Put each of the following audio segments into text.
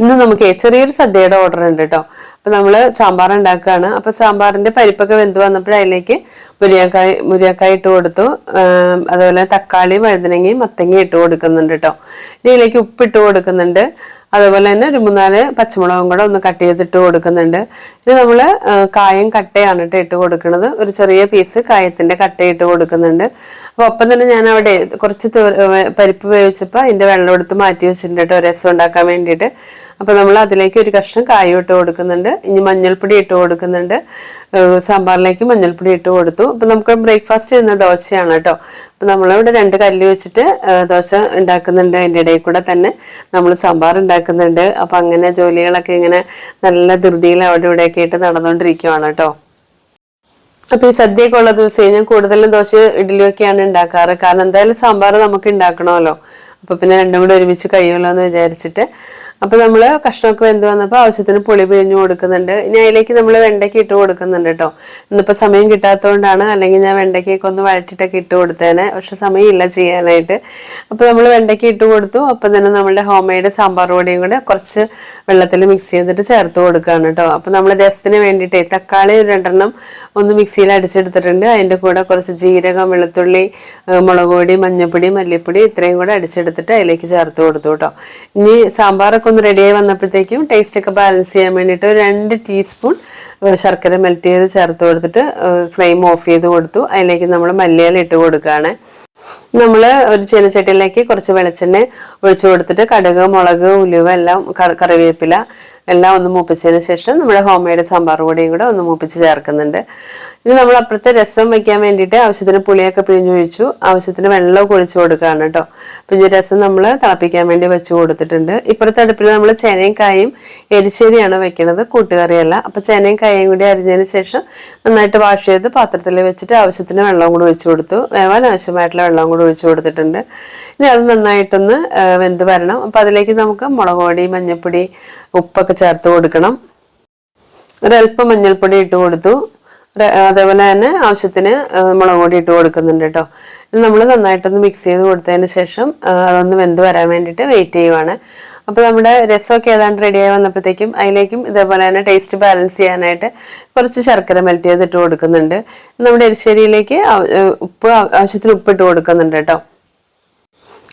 ഇന്ന് നമുക്ക് ചെറിയൊരു സദ്യയുടെ ഓർഡർ ഉണ്ട് കേട്ടോ അപ്പൊ നമ്മൾ സാമ്പാർ ഉണ്ടാക്കുകയാണ് അപ്പൊ സാമ്പാറിന്റെ പരിപ്പൊക്കെ വെന്ത് വന്നപ്പോൾ അതിലേക്ക് മുരിയാക്കായ മുരിയാക്കായി ഇട്ട് കൊടുത്തു. അതുപോലെ തക്കാളി വഴുതനങ്ങയും മത്തങ്ങയും ഇട്ട് കൊടുക്കുന്നുണ്ട് കേട്ടോ ഇതിലേക്ക് ഉപ്പിട്ട് കൊടുക്കുന്നുണ്ട്. അതുപോലെ തന്നെ ഒരു മൂന്നാൽ പച്ചമുളകും കൂടെ ഒന്ന് കട്ട് ചെയ്തിട്ട് കൊടുക്കുന്നുണ്ട്. ഇത് നമ്മൾ കായം കട്ടയാണ് കേട്ടോ ഇട്ട് കൊടുക്കുന്നത്. ഒരു ചെറിയ പീസ് കായത്തിന്റെ കട്ട ഇട്ട് കൊടുക്കുന്നുണ്ട്. അപ്പോൾ ഒപ്പം തന്നെ ഞാൻ അവിടെ കുറച്ച് പരിപ്പ് വേവിച്ചപ്പോൾ അതിന്റെ വെള്ളം എടുത്ത് മാറ്റി വെച്ചിട്ടുണ്ട് കേട്ടോ രസം ഉണ്ടാക്കാൻ വേണ്ടിയിട്ട്. അപ്പോൾ നമ്മൾ അതിലേക്ക് ഒരു കഷ്ണം കായം ഇട്ട് കൊടുക്കുന്നുണ്ട്. ഇനി മഞ്ഞൾപ്പൊടി ഇട്ട് കൊടുക്കുന്നുണ്ട്. സാമ്പാറിലേക്ക് മഞ്ഞൾപ്പൊടി ഇട്ട് കൊടുത്തു. അപ്പോൾ നമുക്ക് ബ്രേക്ക്ഫാസ്റ്റ് ചെയ്യുന്ന ദോശയാണ് കേട്ടോ അപ്പോൾ നമ്മളിവിടെ രണ്ട് കല്ല് വെച്ചിട്ട് ദോശ ഉണ്ടാക്കുന്നുണ്ട്. അതിന്റെ ഇടയിൽ കൂടെ തന്നെ നമ്മൾ സാമ്പാർ ഉണ്ടാക്കുന്നുണ്ട്. അപ്പൊ അങ്ങനെ ജോലികളൊക്കെ ഇങ്ങനെ നല്ല ധൃതിയിൽ അവിടെ ഇവിടെയൊക്കെ ആയിട്ട് നടന്നുകൊണ്ടിരിക്കുവാണ് കേട്ടോ. അപ്പൊ ഈ സദ്യയൊക്കെ ഉള്ള ദിവസം ഞാൻ കൂടുതലും ദോശ ഇഡ്ഡലിയൊക്കെയാണ് ഉണ്ടാക്കാറ്. കാരണം എന്തായാലും സാമ്പാർ നമുക്ക് ഉണ്ടാക്കണമല്ലോ. അപ്പൊ പിന്നെ രണ്ടും കൂടെ ഒരുമിച്ച് കഴിയുമല്ലോ എന്ന് വിചാരിച്ചിട്ട്. അപ്പോൾ നമ്മൾ കഷ്ണമൊക്കെ വെന്ത് വന്നപ്പോൾ ആവശ്യത്തിന് പുളി പിഴിഞ്ഞു കൊടുക്കുന്നുണ്ട്. ഇനി അതിലേക്ക് നമ്മൾ വെണ്ടയ്ക്ക് ഇട്ട് കൊടുക്കുന്നുണ്ട് കേട്ടോ ഇന്നിപ്പോൾ സമയം കിട്ടാത്തതുകൊണ്ടാണ് അല്ലെങ്കിൽ ഞാൻ വെണ്ടയ്ക്കൊക്കെ ഒന്ന് വഴറ്റിട്ടൊക്കെ ഇട്ട് കൊടുത്തേനെ. പക്ഷെ സമയമില്ല ചെയ്യാനായിട്ട്. അപ്പോൾ നമ്മൾ വെണ്ടയ്ക്ക ഇട്ട് കൊടുത്തു. അപ്പം തന്നെ നമ്മുടെ ഹോം മെയ്ഡ് സാമ്പാർ പൊടിയും കൂടെ കുറച്ച് വെള്ളത്തിൽ മിക്സ് ചെയ്തിട്ട് ചേർത്ത് കൊടുക്കുകയാണ് കേട്ടോ അപ്പോൾ നമ്മൾ രസത്തിന് വേണ്ടിയിട്ട് തക്കാളി രണ്ടെണ്ണം ഒന്ന് മിക്സിയിൽ അടിച്ചെടുത്തിട്ടുണ്ട്. അതിന്റെ കൂടെ കുറച്ച് ജീരകം വെളുത്തുള്ളി മുളക് പൊടി മഞ്ഞൾപ്പൊടി മല്ലിപ്പൊടി ഇത്രയും കൂടെ അടിച്ചെടുത്തിട്ട് അതിലേക്ക് ചേർത്ത് കൊടുത്തു കേട്ടോ. ഇനി സാമ്പാറൊക്കെ ഒന്ന് റെഡിയായി വന്നപ്പോഴത്തേക്കും ടേസ്റ്റ് ഒക്കെ ബാലൻസ് ചെയ്യാൻ വേണ്ടിയിട്ട് ഒരു രണ്ട് ടീസ്പൂൺ ശർക്കര മെൽറ്റ് ചെയ്ത് ചേർത്ത് കൊടുത്തിട്ട് ഫ്ലെയിം ഓഫ് ചെയ്ത് കൊടുത്തു. അതിലേക്ക് നമ്മൾ മല്ലിയില ഇട്ട് കൊടുക്കുകയാണ്. നമ്മൾ ഒരു ചീനച്ചട്ടിയിലേക്ക് കുറച്ച് വെളിച്ചെണ്ണ ഒഴിച്ചു കൊടുത്തിട്ട് കടുക് മുളക് ഉലുവ എല്ലാം കറിവേപ്പില എല്ലാം ഒന്ന് മൂപ്പിച്ചതിന് ശേഷം നമ്മുടെ ഹോം മെയ്ഡ് സാമ്പാർ പൊടിയും കൂടെ ഒന്ന് മൂപ്പിച്ച് ചേർക്കുന്നുണ്ട്. ഇനി നമ്മൾ അപ്പുറത്തെ രസം വെക്കാൻ വേണ്ടിയിട്ട് ആവശ്യത്തിന് പുളിയൊക്കെ പിഴിഞ്ഞൊഴിച്ചു ആവശ്യത്തിന് വെള്ളമൊക്കെ ഒഴിച്ചു കൊടുക്കുകയാണ് കേട്ടോ. പിന്നെ ഈ രസം നമ്മൾ തിളപ്പിക്കാൻ വേണ്ടി വെച്ച് കൊടുത്തിട്ടുണ്ട്. ഇപ്പുറത്തെ അടുപ്പിൽ നമ്മൾ ചേനയും കായും എരിശ്ശേരിയാണ് വെക്കുന്നത് കൂട്ടുകറിയല്ല. അപ്പം ചേനയും കായും കൂടി അരിഞ്ഞതിന് ശേഷം നന്നായിട്ട് വാഷ് ചെയ്ത് പാത്രത്തിൽ വെച്ചിട്ട് ആവശ്യത്തിന് വെള്ളം കൂടി ഒഴിച്ചു കൊടുത്തു. വേവാൻ ആവശ്യമായിട്ടുള്ള വെള്ളം കൂടി ഒഴിച്ചു കൊടുത്തിട്ടുണ്ട്. ഇനി അത് നന്നായിട്ടൊന്ന് വെന്ത് വരണം. അപ്പോൾ അതിലേക്ക് നമുക്ക് മുളക് പൊടി മഞ്ഞൾപ്പൊടി ഉപ്പൊക്കെ ചേർത്ത് കൊടുക്കണം. ഒരല്പം മഞ്ഞൾപ്പൊടി ഇട്ട് കൊടുത്തു. അതേപോലെ തന്നെ ആവശ്യത്തിന് മുളക് പൊടി ഇട്ട് കൊടുക്കുന്നുണ്ട് കേട്ടോ നമ്മൾ നന്നായിട്ടൊന്ന് മിക്സ് ചെയ്ത് കൊടുത്തതിന് ശേഷം അതൊന്ന് വെന്ത് വരാൻ വേണ്ടിയിട്ട് വെയിറ്റ് ചെയ്യുവാണ്. അപ്പോൾ നമ്മുടെ രസമൊക്കെ ഏതാണ്ട് റെഡിയായി വന്നപ്പോഴത്തേക്കും അതിലേക്കും ഇതേപോലെ തന്നെ ടേസ്റ്റ് ബാലൻസ് ചെയ്യാനായിട്ട് കുറച്ച് ശർക്കര മെൽറ്റ് ചെയ്തിട്ട് കൊടുക്കുന്നുണ്ട്. നമ്മുടെ എരിശ്ശേരിയിലേക്ക് ഉപ്പ് ആവശ്യത്തിന് ഉപ്പിട്ട് കൊടുക്കുന്നുണ്ട് കേട്ടോ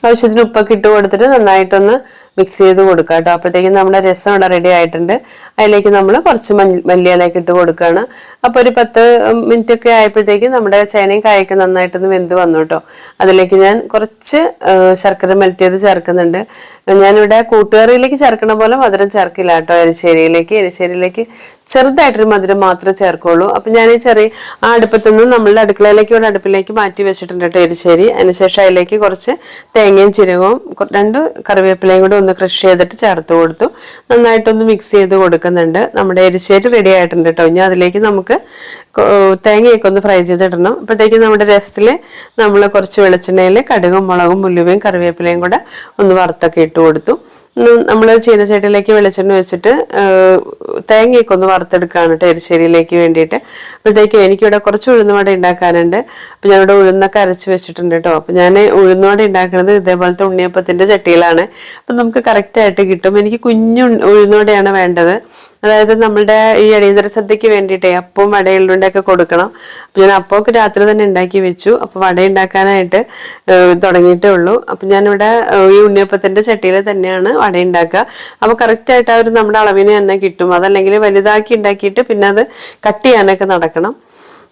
ആവശ്യത്തിന് ഉപ്പൊക്കെ ഇട്ട് കൊടുത്തിട്ട് നന്നായിട്ടൊന്ന് മിക്സ് ചെയ്ത് കൊടുക്കുക കേട്ടോ. അപ്പോഴത്തേക്കും നമ്മുടെ രസം ഇവിടെ റെഡി ആയിട്ടുണ്ട്. അതിലേക്ക് നമ്മൾ കുറച്ച് മല്ലിയിലേക്ക് ഇട്ട് കൊടുക്കുകയാണ്. അപ്പോൾ ഒരു പത്ത് മിനിറ്റ് ഒക്കെ ആയപ്പോഴത്തേക്കും നമ്മുടെ ചേനയും കായൊക്കെ നന്നായിട്ടൊന്ന് വെന്ത് വന്നു കേട്ടോ. അതിലേക്ക് ഞാൻ കുറച്ച് ശർക്കര മെൽറ്റ് ചെയ്ത് ചേർക്കുന്നുണ്ട്. ഞാനിവിടെ കൂട്ടുകറിയിലേക്ക് ചേർക്കണ പോലെ മധുരം ചേർക്കില്ല കേട്ടോ. എരിശ്ശേരിയിലേക്ക് എരിശ്ശേരിയിലേക്ക് ചെറുതായിട്ടൊരു മധുരം മാത്രമേ ചേർക്കുള്ളൂ. അപ്പം ഞാൻ ഈ ചെറിയ ആ അടുപ്പത്തുനിന്ന് നമ്മളുടെ അടുക്കളയിലേക്ക് ഒരു അടുപ്പിലേക്ക് മാറ്റി വെച്ചിട്ടുണ്ട് കേട്ടോ എരിശ്ശേരി. അതിനുശേഷം അതിലേക്ക് കുറച്ച് തേങ്ങയും ചിരകവും രണ്ട് കറിവേപ്പിലയും കൂടെ ഒന്ന് ക്രഷ് ചെയ്തിട്ട് ചേർത്ത് കൊടുത്തു. നന്നായിട്ടൊന്ന് മിക്സ് ചെയ്ത് കൊടുക്കുന്നുണ്ട്. നമ്മുടെ എരിശ്ശേരി റെഡി ആയിട്ടുണ്ട് കേട്ടോ ഇനി അതിലേക്ക് നമുക്ക് തേങ്ങയൊക്കെ ഒന്ന് ഫ്രൈ ചെയ്തിടണം. അപ്പോഴത്തേക്കും നമ്മുടെ രസത്തിൽ നമ്മൾ കുറച്ച് വെളിച്ചെണ്ണയിൽ കടുകും മുളകും ഉലുവയും കറിവേപ്പിലയും കൂടെ ഒന്ന് വറുത്തൊക്കെ ഇട്ട് കൊടുത്തു. നമ്മൾ ചീനച്ചട്ടിയിലേക്ക് വെളിച്ചെണ്ണ വെച്ചിട്ട് തേങ്ങയൊക്കെ ഒന്ന് വറുത്തെടുക്കുകയാണ് കേട്ടോ എരിശ്ശേരിയിലേക്ക് വേണ്ടിയിട്ട്. അപ്പോഴത്തേക്കും എനിക്കിവിടെ കുറച്ച് ഉഴുന്നുവട ഉണ്ടാക്കാനുണ്ട്. അപ്പം ഞാനിവിടെ ഉഴുന്നൊക്കെ അരച്ച് വെച്ചിട്ടുണ്ട് കേട്ടോ. അപ്പം ഞാൻ ഉഴുന്നുവട ഉണ്ടാക്കുന്നത് ഇതേപോലത്തെ ഉണ്ണിയപ്പത്തിന്റെ ചട്ടിയിലാണ്. അപ്പം നമുക്ക് കറക്റ്റായിട്ട് കിട്ടും. എനിക്ക് കുഞ്ഞു ഉഴുന്നുവടയാണ് വേണ്ടത്. അതായത് നമ്മളുടെ ഈ അടിയന്തര സദ്യക്ക് വേണ്ടിയിട്ടേ അപ്പവും വടയുള്ളുണ്ടൊക്കെ കൊടുക്കണം. അപ്പം ഞാൻ അപ്പമൊക്കെ രാത്രി തന്നെ ഉണ്ടാക്കി വെച്ചു. അപ്പോൾ വട ഉണ്ടാക്കാനായിട്ട് തുടങ്ങിയിട്ടേ ഉള്ളൂ. അപ്പം ഞാനിവിടെ ഈ ഉണ്ണിയപ്പത്തിന്റെ ചട്ടിയിൽ തന്നെയാണ് വട ഉണ്ടാക്കുക. അപ്പോൾ കറക്റ്റായിട്ട് ആ ഒരു നമ്മുടെ അളവിന് തന്നെ കിട്ടും. അതല്ലെങ്കിൽ വലുതാക്കി ഉണ്ടാക്കിയിട്ട് പിന്നെ അത് കട്ട് ചെയ്യാനൊക്കെ നടക്കണം.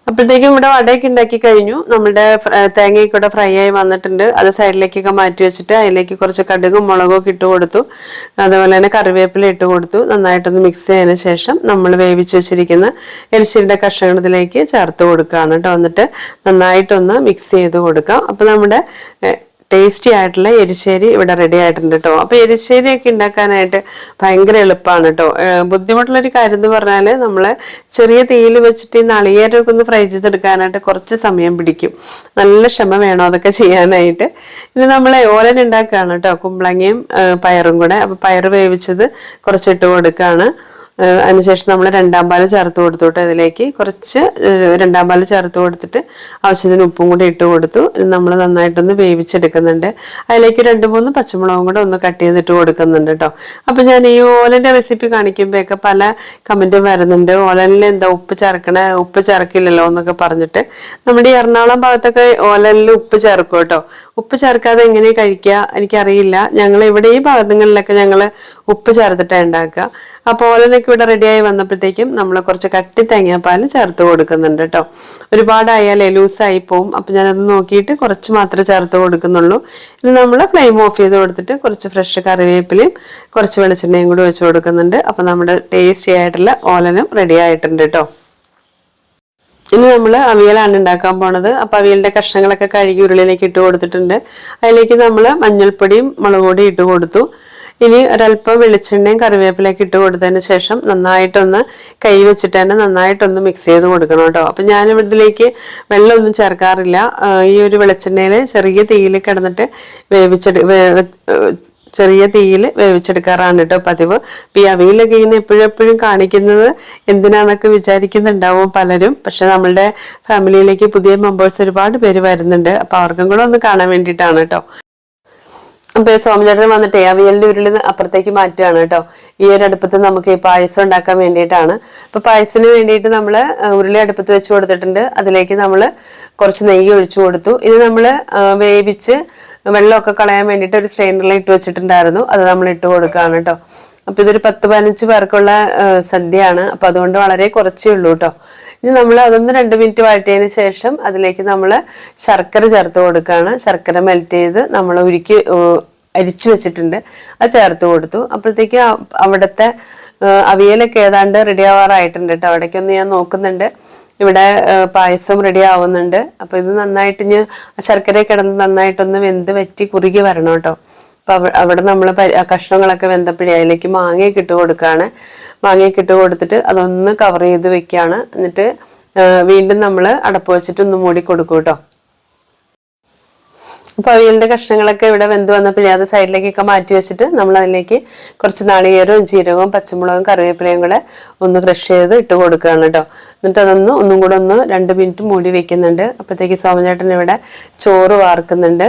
അപ്പോഴത്തേക്കും ഇവിടെ വടയൊക്കെ ഉണ്ടാക്കി കഴിഞ്ഞു. നമ്മുടെ തേങ്ങയൊക്കെ ഫ്രൈ ആയി വന്നിട്ടുണ്ട്. അത് സൈഡിലേക്കൊക്കെ മാറ്റി വെച്ചിട്ട് അതിലേക്ക് കുറച്ച് കടുകും മുളകും ഒക്കെ ഇട്ട് കൊടുത്തു. അതുപോലെ തന്നെ കറിവേപ്പില ഇട്ട് കൊടുത്തു. നന്നായിട്ടൊന്ന് മിക്സ് ചെയ്തതിന് ശേഷം നമ്മൾ വേവിച്ച് വെച്ചിരിക്കുന്ന എരിശ്ശേരിയുടെ കഷ്ണത്തിലേക്ക് ചേർത്ത് കൊടുക്കുകയാണ് കേട്ടോ. എന്നിട്ട് നന്നായിട്ടൊന്ന് മിക്സ് ചെയ്ത് കൊടുക്കാം. അപ്പോൾ നമ്മുടെ ടേസ്റ്റി ആയിട്ടുള്ള എരിശ്ശേരി ഇവിടെ റെഡി ആയിട്ടുണ്ട് കേട്ടോ അപ്പോൾ എരിശ്ശേരിയൊക്കെ ഉണ്ടാക്കാനായിട്ട് ഭയങ്കര എളുപ്പമാണ് കേട്ടോ ബുദ്ധിമുട്ടുള്ളൊരു കാര്യം എന്ന് പറഞ്ഞാൽ നമ്മൾ ചെറിയ തീയിൽ വെച്ചിട്ട് ഈ നളിയേരൊക്കെ ഒന്ന് ഫ്രൈ ചെയ്തെടുക്കാനായിട്ട് കുറച്ച് സമയം പിടിക്കും. നല്ല ക്ഷമ വേണം അതൊക്കെ ചെയ്യാനായിട്ട്. ഇനി നമ്മൾ ഓലൻ ഉണ്ടാക്കുകയാണ് കേട്ടോ കുമ്പളങ്ങയും പയറും കൂടെ. അപ്പോൾ പയർ വേവിച്ചത് കുറച്ചിട്ട് കൊടുക്കുകയാണ് അതിനുശേഷം നമ്മൾ രണ്ടാം പാൽ ചേർത്ത് കൊടുത്തോട്ട് അതിലേക്ക് കുറച്ച് രണ്ടാം പാൽ ചേർത്ത് കൊടുത്തിട്ട് ആവശ്യത്തിന് ഉപ്പും കൂടി ഇട്ട് കൊടുത്തു. നമ്മൾ നന്നായിട്ടൊന്ന് വേവിച്ചെടുക്കുന്നുണ്ട്. അതിലേക്ക് രണ്ട് മൂന്ന് പച്ചമുളകും കൂടെ ഒന്ന് കട്ട് ചെയ്തിട്ട് കൊടുക്കുന്നുണ്ട് കേട്ടോ അപ്പം ഞാൻ ഈ ഓലന്റെ റെസിപ്പി കാണിക്കുമ്പോഴൊക്കെ പല കമന്റും വരുന്നുണ്ട്. ഓലനിൽ എന്താ ഉപ്പ് ചേർക്കണ ഉപ്പ് ചേർക്കില്ലല്ലോ എന്നൊക്കെ പറഞ്ഞിട്ട് നമ്മുടെ ഈ എറണാകുളം ഭാഗത്തൊക്കെ ഓലനിൽ ഉപ്പ് ചേർക്കും കേട്ടോ ഉപ്പ് ചേർക്കാതെ എങ്ങനെ കഴിക്കുക എനിക്കറിയില്ല. ഞങ്ങൾ ഇവിടെ ഈ ഭാഗങ്ങളിലൊക്കെ ഞങ്ങൾ ഉപ്പ് ചേർത്തിട്ടാണ് ഉണ്ടാക്കുക. അപ്പോൾ ഓലനൊക്കെ ഇവിടെ റെഡിയായി വന്നപ്പോഴത്തേക്കും നമ്മൾ കുറച്ച് കട്ടി തേങ്ങാപ്പാൽ ചേർത്ത് കൊടുക്കുന്നുണ്ട് കേട്ടോ. ഒരുപാടായാലേ ലൂസായി പോവും. അപ്പം ഞാനത് നോക്കിയിട്ട് കുറച്ച് മാത്രമേ ചേർത്ത് കൊടുക്കുന്നുള്ളൂ. ഇനി നമ്മൾ ഫ്ലെയിം ഓഫ് ചെയ്ത് കൊടുത്തിട്ട് കുറച്ച് ഫ്രഷ് കറിവേപ്പിലയും കുറച്ച് വെളിച്ചെണ്ണയും കൂടി വെച്ച് കൊടുക്കുന്നുണ്ട്. അപ്പം നമ്മുടെ ടേസ്റ്റി ആയിട്ടുള്ള ഓലനും റെഡി ആയിട്ടുണ്ട് കേട്ടോ. ഇനി നമ്മൾ അവിയലാണ് ഉണ്ടാക്കാൻ പോണത്. അപ്പോൾ അവിയലിന്റെ കഷ്ണങ്ങളൊക്കെ കഴുകി ഉരുളിയിലേക്ക് ഇട്ട് കൊടുത്തിട്ടുണ്ട്. അതിലേക്ക് നമ്മൾ മഞ്ഞൾപ്പൊടിയും മുളക് ഇട്ട് കൊടുത്തു. ഇനി ഒരല്പം വെളിച്ചെണ്ണയും കറിവേപ്പിലേക്ക് ഇട്ട് കൊടുത്തതിന് ശേഷം നന്നായിട്ടൊന്ന് കൈ വെച്ചിട്ട് തന്നെ നന്നായിട്ടൊന്ന് മിക്സ് ചെയ്ത് കൊടുക്കണം കേട്ടോ. അപ്പം ഞാൻ ഇതിലേക്ക് വെള്ളമൊന്നും ചേർക്കാറില്ല. ഈ ഒരു വെളിച്ചെണ്ണയിൽ ചെറിയ തീയിൽ കിടന്നിട്ട് വേവിച്ചെടു ചെറിയ തീയിൽ വേവിച്ചെടുക്കാറാണ് കേട്ടോ പതിവ്. ഇപ്പം ഈ അവിയിലൊക്കെ ഇങ്ങനെ എപ്പോഴും എപ്പോഴും കാണിക്കുന്നത് എന്തിനാണെന്നൊക്കെ വിചാരിക്കുന്നുണ്ടാവും പലരും. പക്ഷെ നമ്മളുടെ ഫാമിലിയിലേക്ക് പുതിയ മെമ്പേഴ്സ് ഒരുപാട് പേര് വരുന്നുണ്ട്. അപ്പം അവർക്കും കൂടെ ഒന്ന് കാണാൻ വേണ്ടിയിട്ടാണ് കേട്ടോ. അപ്പൊ സോമചേട്ടൻ വന്നിട്ടേ അവിയലിന്റെ ഉരുളി അപ്പുറത്തേക്ക് മാറ്റുകയാണ് കേട്ടോ. ഈ ഒരു അടുപ്പത്ത് നമുക്ക് ഈ പായസം ഉണ്ടാക്കാൻ വേണ്ടിയിട്ടാണ്. അപ്പൊ പായസത്തിന് വേണ്ടിയിട്ട് നമ്മൾ ഉരുളി അടുപ്പത്ത് വെച്ച് കൊടുത്തിട്ടുണ്ട്. അതിലേക്ക് നമ്മൾ കുറച്ച് നെയ്യ് ഒഴിച്ചു കൊടുത്തു. ഇത് നമ്മൾ വേവിച്ച് വെള്ളമൊക്കെ കളയാൻ വേണ്ടിയിട്ട് ഒരു സ്ട്രെയിനറിൽ ഇട്ട് വെച്ചിട്ടുണ്ടായിരുന്നു. അത് നമ്മൾ ഇട്ട് കൊടുക്കുകയാണ് കേട്ടോ. അപ്പൊ ഇതൊരു പത്ത് പതിനഞ്ച് പേർക്കുള്ള സദ്യയാണ്. അപ്പൊ അതുകൊണ്ട് വളരെ കുറച്ചേ ഉള്ളൂ കേട്ടോ ഇനി നമ്മൾ അതൊന്ന് രണ്ട് മിനിറ്റ് വഴറ്റിയതിന് ശേഷം അതിലേക്ക് നമ്മൾ ശർക്കര ചേർത്ത് കൊടുക്കുകയാണ് ശർക്കര മെൽറ്റ് ചെയ്ത് നമ്മൾ ഉരുക്കി അരിച്ചു വെച്ചിട്ടുണ്ട്. അത് ചേർത്ത് കൊടുത്തു. അപ്പോഴത്തേക്ക് അവിടുത്തെ അവിയലൊക്കെ ഏതാണ്ട് റെഡി ആവാറായിട്ടുണ്ട് കേട്ടോ അവിടേക്കൊന്ന് ഞാൻ നോക്കുന്നുണ്ട്. ഇവിടെ പായസം റെഡി ആവുന്നുണ്ട്. അപ്പൊ ഇത് നന്നായിട്ട് ഇനി ശർക്കര കിടന്ന് നന്നായിട്ടൊന്ന് വെന്ത് വറ്റി കുറുകി വരണം കേട്ടോ അപ്പൊ അവ- അവിടെ നമ്മൾ കഷ്ണങ്ങളൊക്കെ വെന്തപ്പോഴേ അതിലേക്ക് മാങ്ങയൊക്കെ ഇട്ട് കൊടുക്കുകയാണ് മാങ്ങയൊക്കെ ഇട്ട് കൊടുത്തിട്ട് അതൊന്ന് കവർ ചെയ്ത് വെക്കുകയാണ് എന്നിട്ട് വീണ്ടും നമ്മൾ അടപ്പ് വെച്ചിട്ട് ഒന്ന് മൂടി കൊടുക്കും കേട്ടോ അപ്പം അവിയലിന്റെ കഷ്ണങ്ങളൊക്കെ ഇവിടെ വെന്ത് വന്നപ്പോഴേ അത് സൈഡിലേക്കൊക്കെ മാറ്റി വെച്ചിട്ട് നമ്മൾ അതിലേക്ക് കുറച്ച് നാളികേരവും ജീരകവും പച്ചമുളകും കറിവേപ്പിലയും കൂടെ ഒന്ന് ക്രഷ് ചെയ്ത് ഇട്ട് കൊടുക്കുകയാണ് കേട്ടോ എന്നിട്ട് അതൊന്ന് ഒന്നും കൂടെ ഒന്ന് രണ്ട് മിനിറ്റ് മൂടി വെക്കുന്നുണ്ട്. അപ്പോഴത്തേക്ക് സോമചേട്ടൻ ഇവിടെ ചോറ് വാർക്കുന്നുണ്ട്.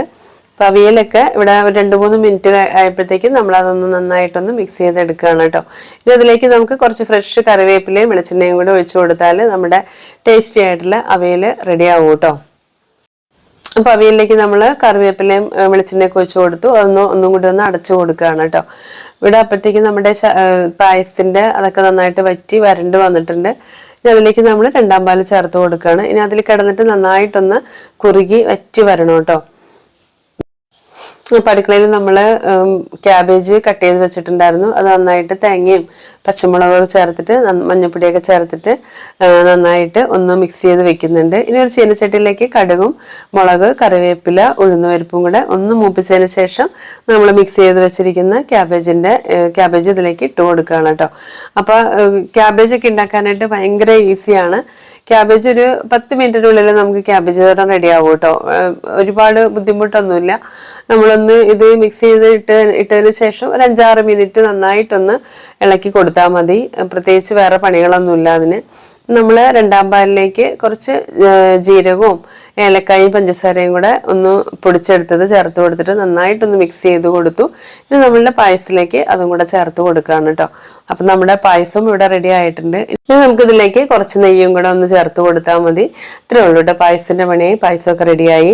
അപ്പൊ അവിയലൊക്കെ ഇവിടെ രണ്ട് മൂന്ന് മിനിറ്റ് ആയപ്പോഴത്തേക്കും നമ്മൾ അതൊന്ന് നന്നായിട്ടൊന്ന് മിക്സ് ചെയ്തെടുക്കുകയാണ് കേട്ടോ. ഇനി അതിലേക്ക് നമുക്ക് കുറച്ച് ഫ്രഷ് കറിവേപ്പിലയും വെളിച്ചെണ്ണയും കൂടെ ഒഴിച്ചു കൊടുത്താൽ നമ്മുടെ ടേസ്റ്റി ആയിട്ടുള്ള അവിയൽ റെഡി ആവും കേട്ടോ. അപ്പൊ അവിയലിലേക്ക് നമ്മൾ കറിവേപ്പിലയും വെളിച്ചെണ്ണയൊക്കെ ഒഴിച്ചു കൊടുത്തു. അതൊന്ന് ഒന്നും കൂടി ഒന്ന് അടച്ചു കൊടുക്കുകയാണ് കേട്ടോ. ഇവിടെ അപ്പോഴത്തേക്ക് നമ്മുടെ പായസത്തിന്റെ അതൊക്കെ നന്നായിട്ട് വറ്റി വരണ്ട് വന്നിട്ടുണ്ട്. ഇനി അതിലേക്ക് നമ്മൾ രണ്ടാം പാൽ ചേർത്ത് കൊടുക്കുകയാണ്. ഇനി അതിൽ കിടന്നിട്ട് നന്നായിട്ടൊന്ന് കുറുകി വറ്റി വരണം കേട്ടോ. ഇപ്പം അടുക്കളയിൽ നമ്മൾ ക്യാബേജ് കട്ട് ചെയ്ത് വെച്ചിട്ടുണ്ടായിരുന്നു. അത് നന്നായിട്ട് തേങ്ങയും പച്ചമുളകൊക്കെ ചേർത്തിട്ട് മഞ്ഞപ്പൊടിയൊക്കെ ചേർത്തിട്ട് നന്നായിട്ട് ഒന്ന് മിക്സ് ചെയ്ത് വെക്കുന്നുണ്ട്. ഇനി ഒരു ചീനച്ചട്ടിയിലേക്ക് കടുകും മുളക് കറിവേപ്പില ഉഴുന്നുപരിപ്പും കൂടെ ഒന്ന് മൂപ്പിച്ചതിന് ശേഷം നമ്മൾ മിക്സ് ചെയ്ത് വെച്ചിരിക്കുന്ന ക്യാബേജിന്റെ ക്യാബേജ് ഇതിലേക്ക് ഇട്ട് കൊടുക്കുകയാണ് കേട്ടോ. അപ്പോൾ ക്യാബേജൊക്കെ ഉണ്ടാക്കാനായിട്ട് ഭയങ്കര ഈസിയാണ്. ക്യാബേജ് ഒരു പത്ത് മിനിറ്റിനുള്ളിൽ നമുക്ക് ക്യാബേജ് തരം റെഡി ആവും കേട്ടോ. ഒരുപാട് ബുദ്ധിമുട്ടൊന്നുമില്ല. നമ്മളൊന്ന് ഇത് മിക്സ് ചെയ്ത് ഇട്ട് ഇട്ടതിന് ശേഷം ഒരു അഞ്ചാറ് മിനിറ്റ് നന്നായിട്ടൊന്ന് ഇളക്കി കൊടുത്താൽ മതി. പ്രത്യേകിച്ച് വേറെ പണികളൊന്നുമില്ല അതിന്. നമ്മൾ രണ്ടാം പാലിലേക്ക് കുറച്ച് ജീരകവും ഏലക്കായും പഞ്ചസാരയും കൂടെ ഒന്ന് പൊടിച്ചെടുത്തത് ചേർത്ത് കൊടുത്തിട്ട് നന്നായിട്ടൊന്ന് മിക്സ് ചെയ്ത് കൊടുത്തു. ഇനി നമ്മളുടെ പായസത്തിലേക്ക് അതും കൂടെ ചേർത്ത് കൊടുക്കുകയാണ് കേട്ടോ അപ്പം നമ്മുടെ പായസം ഇവിടെ റെഡി ആയിട്ടുണ്ട്. ഇനി നമുക്ക് ഇതിലേക്ക് കുറച്ച് നെയ്യും കൂടെ ഒന്ന് ചേർത്ത് കൊടുത്താൽ മതി. ഇത്രേ ഉള്ളൂ കേട്ടോ പായസത്തിന്റെ പണിയായി പായസമൊക്കെ റെഡിയായി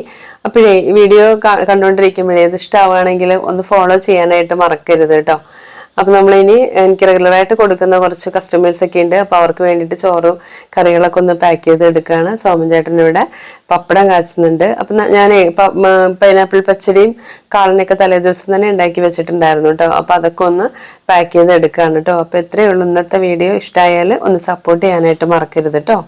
അപ്പോഴേ വീഡിയോ കണ്ടുകൊണ്ടിരിക്കുമ്പോഴേ ഇത് ഇഷ്ടമാവുകയാണെങ്കിൽ ഒന്ന് ഫോളോ ചെയ്യാനായിട്ട് മറക്കരുത് കേട്ടോ അപ്പൊ നമ്മളിനി എനിക്ക് റെഗുലറായിട്ട് കൊടുക്കുന്ന കുറച്ച് കസ്റ്റമേഴ്സ് ഒക്കെ ഉണ്ട്. അപ്പോൾ അവർക്ക് വേണ്ടിയിട്ട് ചോറും കറികളൊക്കെ ഒന്ന് പാക്ക് ചെയ്ത് എടുക്കുകയാണ് സോമൻ ചേട്ടൻ ഇവിടെ പപ്പടം കാച്ചുന്നുണ്ട്. അപ്പൊ ഞാൻ പൈനാപ്പിൾ പച്ചടിയും കാളനൊക്കെ തലേ ദിവസം തന്നെ ഉണ്ടാക്കി വെച്ചിട്ടുണ്ടായിരുന്നു കേട്ടോ. അപ്പോൾ അതൊക്കെ ഒന്ന് പാക്ക് ചെയ്ത് എടുക്കുകയാണ് കേട്ടോ. അപ്പോൾ ഇത്രയേ ഉള്ളൂ ഇന്നത്തെ വീഡിയോ. ഇഷ്ടമായാൽ ഒന്ന് സപ്പോർട്ട് ചെയ്യാനായിട്ട് മറക്കരുത് കേട്ടോ.